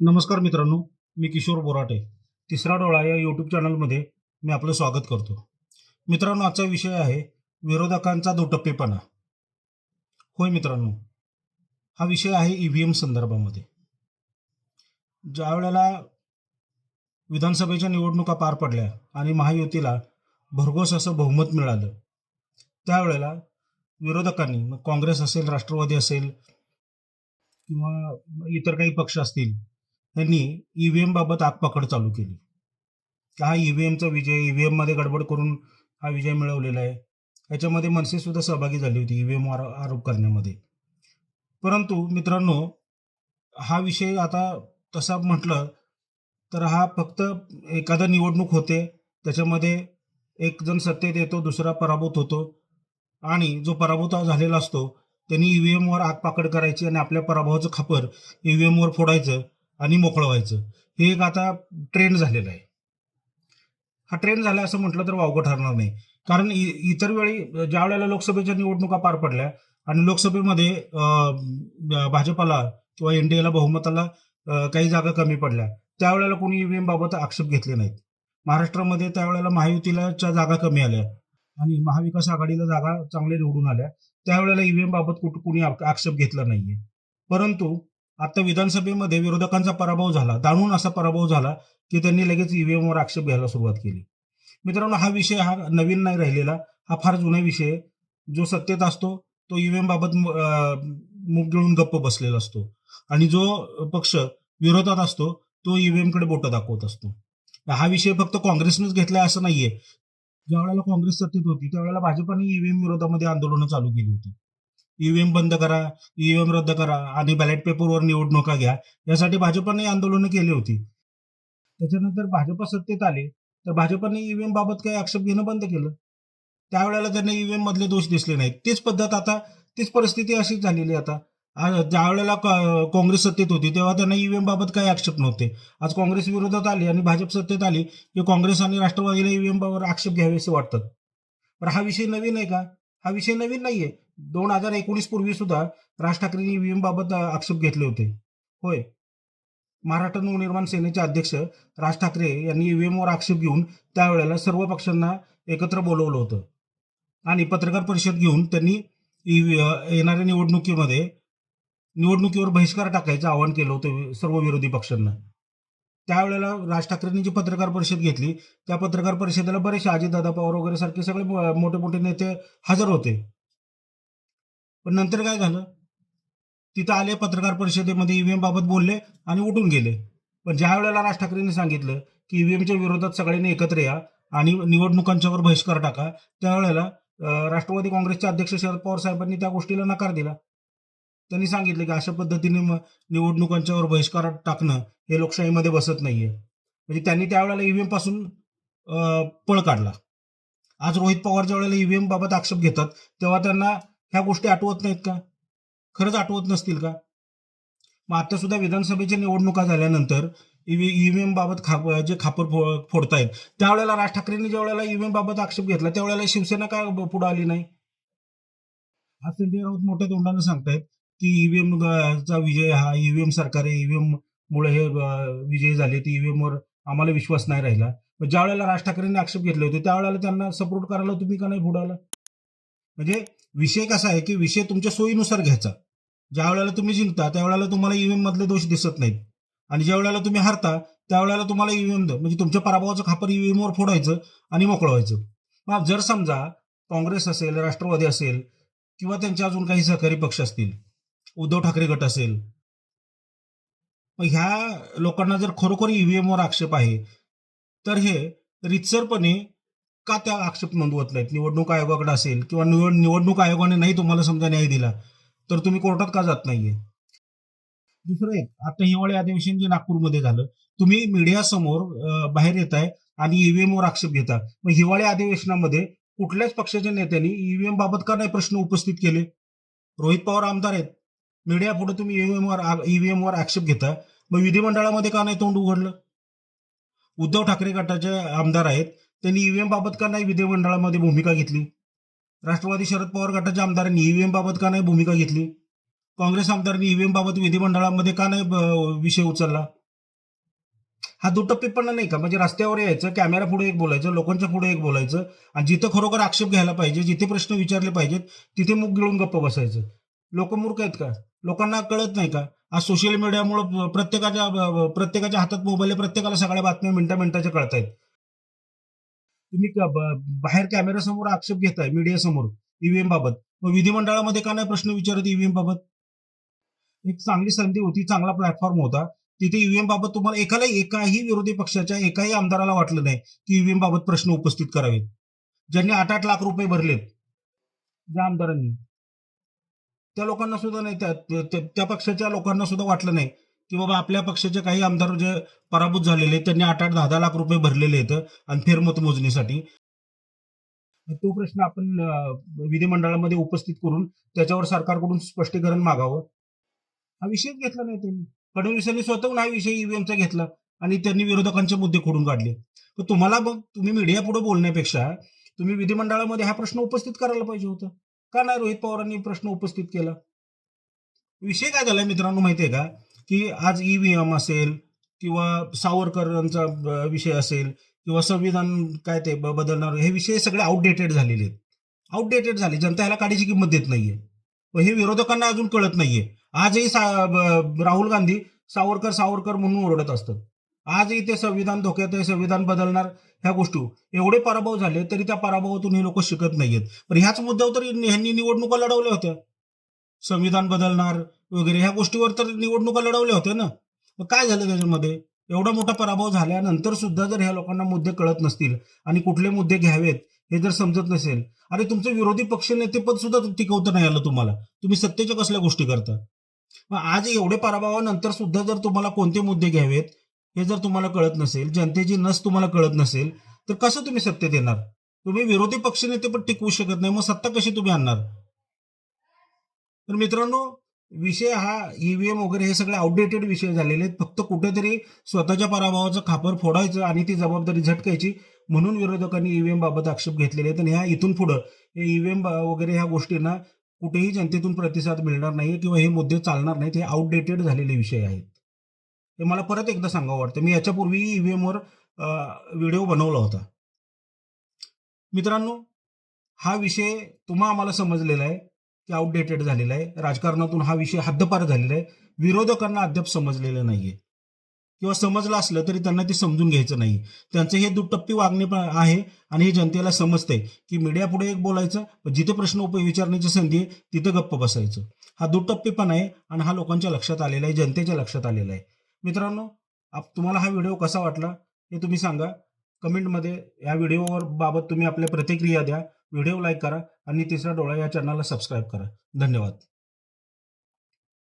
नमस्कार मित्रांनो मी किशोर बोराटे. तिसरा डोळा या यूट्यूब चॅनलमध्ये मी आपलं स्वागत करतो. मित्रांनो आजचा विषय आहे विरोधकांचा दुटप्पेपणा. होय मित्रांनो हा विषय आहे ईव्हीएम संदर्भामध्ये. ज्या वेळेला विधानसभेच्या निवडणुका पार पडल्या आणि महायुतीला भरघोस असं बहुमत मिळालं त्यावेळेला विरोधकांनी मग काँग्रेस असेल राष्ट्रवादी असेल किंवा इतर काही पक्ष असतील त्यांनी ईव्हीएम बाबत आगपाकड चालू केली. की हा ईव्हीएमचा विजय ईव्हीएममध्ये गडबड करून हा विजय मिळवलेला आहे. याच्यामध्ये मनसे सुद्धा सहभागी झाली होती ईव्हीएम आरोप करण्यामध्ये. परंतु मित्रांनो हा विषय आता तसा म्हटलं तर हा फक्त एखादा निवडणूक होते त्याच्यामध्ये एक जण सत्तेत येतो दुसरा पराभूत होतो आणि जो पराभूत झालेला असतो त्यांनी ईव्हीएमवर आगपाकड करायची आणि आपल्या पराभवाचं खापर ईव्हीएमवर फोडायचं. आणि मोकळं व्हायचं. हे एक आता ट्रेंड झालेला आहे. हा ट्रेंड झाला असं म्हटलं तर वावगं ठरणार नाही. कारण इ- इतर वेळी ज्या वेळेला लोकसभेच्या निवडणुका पार पडल्या आणि लोकसभेमध्ये भाजपाला किंवा एनडीएला बहुमताला काही जागा कमी पडल्या त्यावेळेला कोणी ईव्हीएम बाबत आक्षेप घेतले नाहीत. महाराष्ट्रामध्ये त्यावेळेला महायुतीलाच्या जागा कमी आल्या आणि महाविकास आघाडीला जागा चांगल्या निवडून आल्या. त्यावेळेला ईव्हीएम बाबत कुठं कुणी आक्षेप घेतला नाहीये. परंतु आता विधानसभेमध्ये विरोधकांचा पराभव झाला दाणून असा पराभव झाला की त्यांनी लगेच ईव्हीएमवर आक्षेप घ्यायला सुरुवात केली. मित्रांनो हा विषय हा नवीन नाही राहिलेला हा फार जुना विषय आहे. जो सत्तेत असतो तो ईव्हीएम बाबत अं, मुग गिळून गप्प बसलेला असतो. आणि जो पक्ष विरोधात असतो तो ईव्हीएमकडे बोट दाखवत असतो. हा विषय फक्त काँग्रेसनेच घेतलाय असं नाहीये. ज्या वेळेला काँग्रेस सत्तेत होती त्यावेळेला भाजपाने ईव्हीएम विरोधामध्ये आंदोलनं चालू केली होती. ईव्हीएम बंद करा ईव्हीएम रद्द करा आणि बॅलेट पेपरवर निवडणुका घ्या. यासाठी भाजपाने आंदोलनं केली होती. त्याच्यानंतर भाजप सत्तेत आले. तर भाजपाने ईव्हीएम बाबत काही आक्षेप घेणं बंद केलं. त्यावेळेला त्यांना ईव्हीएम मधले दोष दिसले नाहीत. तीच पद्धत आता तीच परिस्थिती अशीच झालेली आहे आता. ज्यावेळेला ज्या वेळेला काँग्रेस सत्तेत होती तेव्हा त्यांना ईव्हीएम बाबत काही आक्षेप नव्हते. आज काँग्रेस विरोधात आली आणि भाजप सत्तेत आली की काँग्रेस आणि राष्ट्रवादीला ईव्हीएम बाबत आक्षेप घ्यावेसे वाटतात. पण हा विषय नवीन आहे का? हा विषय नवीन नाहीये. दोन हजार एकोणीस पूर्वी सुद्धा राज ठाकरेंनी ईव्हीएम बाबत आक्षेप घेतले होते. होय. महाराष्ट्र नवनिर्माण सेनेचे अध्यक्ष राज ठाकरे यांनी ईव्हीएम एमवर आक्षेप घेऊन त्यावेळेला सर्व पक्षांना एकत्र बोलवलं होतं. आणि पत्रकार परिषद घेऊन त्यांनी येणाऱ्या निवडणुकीमध्ये निवडणुकीवर बहिष्कार टाकायचं आवाहन केलं होतं सर्व विरोधी पक्षांना. त्यावेळेला राज ठाकरेंनी जी पत्रकार परिषद घेतली त्या पत्रकार परिषदेला बरेचसे अजितदादा पवार वगैरे सारखे सगळे मोठे मोठे नेते हजर होते. पण नंतर काय झालं? तिथं आले पत्रकार परिषदेमध्ये ईव्हीएम बाबत बोलले आणि उठून गेले. पण ज्या वेळेला राज ठाकरेंनी सांगितलं की ईव्हीएमच्या विरोधात सगळ्यांनी एकत्र या आणि निवडणुकांच्यावर बहिष्कार टाका त्यावेळेला राष्ट्रवादी काँग्रेसचे अध्यक्ष शरद पवार साहेबांनी त्या गोष्टीला नकार दिला. त्यांनी सांगितलं की अशा पद्धतीने म- निवडणुकांच्यावर बहिष्कार टाकणं हे लोकशाहीमध्ये बसत नाहीये. म्हणजे त्यांनी त्यावेळेला ईव्हीएमपासून पळ काढला. आज रोहित पवार ज्या वेळेला ईव्हीएम बाबत आक्षेप घेतात तेव्हा त्यांना ह्या गोष्टी आठवत नाहीत का? खरंच आठवत नसतील का? मग आता सुद्धा विधानसभेच्या निवडणुका झाल्यानंतर ईव्हीएम बाबत खाप जे खापर फो- फोडतायत त्यावेळेला राज ठाकरेंनी ज्या वेळेला ईव्हीएम बाबत आक्षेप घेतला त्यावेळेला शिवसेना काय पुढे आली नाही? आज संजय राऊत मोठ्या तोंडानं सांगतायत की ईव्हीएम चा विजय हा ईव्हीएम सरकार आहे ईव्हीएम मुळे हे विजयी झाले. ते ईव्हीएम वर आम्हाला विश्वास नाही राहिला. पण ज्या वेळेला राज ठाकरेंनी आक्षेप घेतले होते त्यावेळेला त्यांना सपोर्ट करायला तुम्ही का नाही बुडाला? म्हणजे विषय कसा आहे की विषय तुमच्या सोयीनुसार घ्यायचा. ज्या वेळेला तुम्ही जिंकता त्यावेळेला तुम्हाला ईव्हीएम मधले दोष दिसत नाहीत. आणि ज्या वेळेला तुम्ही हरता त्यावेळेला तुम्हाला ईव्हीएम म्हणजे तुमच्या पराभवाचं खापर ईव्हीएम वर फोडायचं आणि मोकळं व्हायचं मग जर समजा काँग्रेस असेल राष्ट्रवादी असेल किंवा त्यांचे अजून काही सहकारी पक्ष असतील उद्धव ठाकरे गट असेल मग ह्या लोकांना जर खरोखर ईव्हीएम वर आक्षेप आहे तर हे रितसरपणे का त्या आक्षेप नोंदवत नाहीत? निवडणूक आयोगाकडे असेल किंवा निवड निवडणूक आयोगाने नाही तुम्हाला समजा न्याय दिला तर तुम्ही कोर्टात का जात नाहीये? दुसरं एक आता हिवाळी अधिवेशन जे नागपूरमध्ये झालं तुम्ही मीडियासमोर बाहेर येत आहे आणि ईव्हीएम वर आक्षेप घेता. मग हिवाळी अधिवेशनामध्ये कुठल्याच पक्षाच्या नेत्यांनी ईव्हीएम बाबत का नाही प्रश्न उपस्थित केले? रोहित पवार आमदार आहेत. मीडिया पुढे तुम्ही ईव्हीएमवर ईव्हीएमवर ईव्हीएम आक्षेप घेता. मग विधिमंडळामध्ये का नाही तोंड उघडलं? उद्धव ठाकरे गटाचे आमदार आहेत. त्यांनी ईव्हीएम बाबत का नाही विधिमंडळामध्ये भूमिका घेतली? राष्ट्रवादी शरद पवार गटाच्या आमदारांनी ईव्हीएम बाबत का नाही भूमिका घेतली? काँग्रेस आमदारांनी ईव्हीएम बाबत विधिमंडळामध्ये का नाही विषय उचलला? हा दुटप्पीपणा नाही का? म्हणजे रस्त्यावर यायचं कॅमेरा पुढे एक बोलायचं लोकांच्या पुढे एक बोलायचं आणि जिथं खरोखर आक्षेप घ्यायला पाहिजे जिथे प्रश्न विचारले पाहिजेत तिथे मुख गिळून गप्प बसायचं. लोक मूर्ख आहेत का? लोकांना कळत नाही का? आज सोशल मीडियामुळे प्रत्येकाच्या प्रत्येकाच्या हातात मोबाईल आहे प्रत्येकाला सगळ्या बातम्या मिनिटा मिनिटाच्या कळतायत. तुम्ही बाहेर कॅमेऱ्यासमोर आक्षेप घेताय मीडियासमोर ईव्हीएम बाबत. मग विधिमंडळामध्ये का नाही प्रश्न विचारत ईव्हीएम बाबत? एक चांगली संधी होती चांगला प्लॅटफॉर्म होता. तिथे ईव्हीएम बाबत तुम्हाला एकाला एकाही विरोधी पक्षाच्या एकाही आमदाराला वाटलं नाही की ईव्हीएम बाबत प्रश्न उपस्थित करावेत. ज्यांनी आठ आठ लाख रुपये भरलेत ज्या आमदारांनी. त्या लोकांना सुद्धा नाही. त्या त्या- पक्षाच्या लोकांना सुद्धा वाटलं नाही की बाबा आपल्या पक्षाचे काही आमदार जे पराभूत झालेले आहेत, त्यांनी आठ आठ दहा दहा लाख रुपये भरलेले आहेत आणि फेरमत मोजणीसाठी. तो प्रश्न आपण विधिमंडळामध्ये उपस्थित करून त्याच्यावर सरकारकडून स्पष्टीकरण मागावं. हा विषयच घेतला नाही त्यांनी. फडणवीसांनी स्वतःहून हा विषय ईव्हीएमचा घेतला आणि त्यांनी विरोधकांचे मुद्दे खोडून काढले. तर तुम्हाला मग तुम्ही मीडिया पुढे बोलण्यापेक्षा तुम्ही विधिमंडळामध्ये हा प्रश्न उपस्थित करायला पाहिजे होता. का नाही रोहित पवारांनी प्रश्न उपस्थित केला. विषय काय झाला मित्रांनो माहितीये का? की आज ईव्हीएम असेल किंवा सावरकरांचा विषय असेल किंवा संविधान काय ते ब- बदलणार हे विषय सगळे आउटडेटेड झालेले आहेत. आउटडेटेड झाले. जनता ह्याला काढीची किंमत देत नाहीये. हे विरोधकांना अजून कळत नाहीये. आजही सा- ब- राहुल गांधी सावरकर सावरकर म्हणून ओरडत असतात. आजही ते संविधान धोक्यात आहे संविधान बदलणार ह्या गोष्टी. एवढे पराभव झाले तरी त्या पराभवातून हे लोक शिकत नाहीयेत. पण ह्याच मुद्द्यावर तर ह्यांनी निवडणुका लढवल्या होत्या. संविधान बदलणार वगैरे ह्या गोष्टीवर तर निवडणुका लढवल्या होत्या ना. मग काय झालं त्याच्यामध्ये? एवढा मोठा पराभव झाल्यानंतर सुद्धा जर ह्या लोकांना मुद्दे कळत नसतील आणि कुठले मुद्दे घ्यावेत हे जर समजत नसेल अरे तुमचे विरोधी पक्ष नेतेपद सुद्धा टिकवता नाही आलं तुम्हाला. तुम्ही सत्तेच्या कसल्या गोष्टी करता? मग आज एवढे पराभवानंतर सुद्धा जर तुम्हाला कोणते मुद्दे घ्यावेत हे जर तुम्हाला कळत नसेल जनतेची नस तुम्हाला कळत नसेल तर कसं तुम्ही सत्तेत येणार? तुम्ही विरोधी पक्षनेते पण टिकवू शकत नाही मग सत्ता कशी तुम्ही आणणार? तर मित्रांनो विषय हा ईव्हीएम वगैरे हे सगळे आउटडेटेड विषय झालेले आहेत. फक्त कुठेतरी स्वतःच्या पराभवाचं खापर फोडायचं आणि ती जबाबदारी झटकायची म्हणून विरोधकांनी ईव्हीएम बाबत आक्षेप घेतलेले आहेत. आणि ह्या इथून पुढं हे ईव्हीएम वगैरे ह्या गोष्टींना कुठेही जनतेतून प्रतिसाद मिळणार नाही किंवा हे मुद्दे चालणार नाहीत. हे आउटडेटेड झालेले विषय आहेत. हे मला परत एकदा सांगावं वाटतं. मी याच्यापूर्वी ईव्हीएमवर व्हिडिओ बनवला होता. मित्रांनो हा विषय तुम्हा आम्हाला समजलेला आहे की आउटडेटेड झालेला आहे. राजकारणातून हा विषय हद्दपार झालेला आहे. विरोधकांना अद्याप समजलेलं नाहीये. किंवा समजलं असलं तरी त्यांना ते समजून घ्यायचं नाही. त्यांचं हे दुटप्पी वागणे पण आहे आणि हे जनतेला समजतंय की मीडिया पुढे एक बोलायचं जिथे प्रश्न उप विचारण्याची संधी आहे तिथं गप्प बसायचं. हा दुटप्पीपणा आहे आणि हा लोकांच्या लक्षात आलेला आहे जनतेच्या लक्षात आलेला आहे. मित्रांनो आप तुम्हाला हा व्हिडिओ कसा वाटला हे तुम्ही सांगा. कमेंटमध्ये या व्हिडिओवर बाबत तुम्ही आपल्या प्रतिक्रिया द्या. व्हिडिओ लाईक करा आणि तिसरा डोळा या चॅनलला सबस्क्राईब करा. धन्यवाद.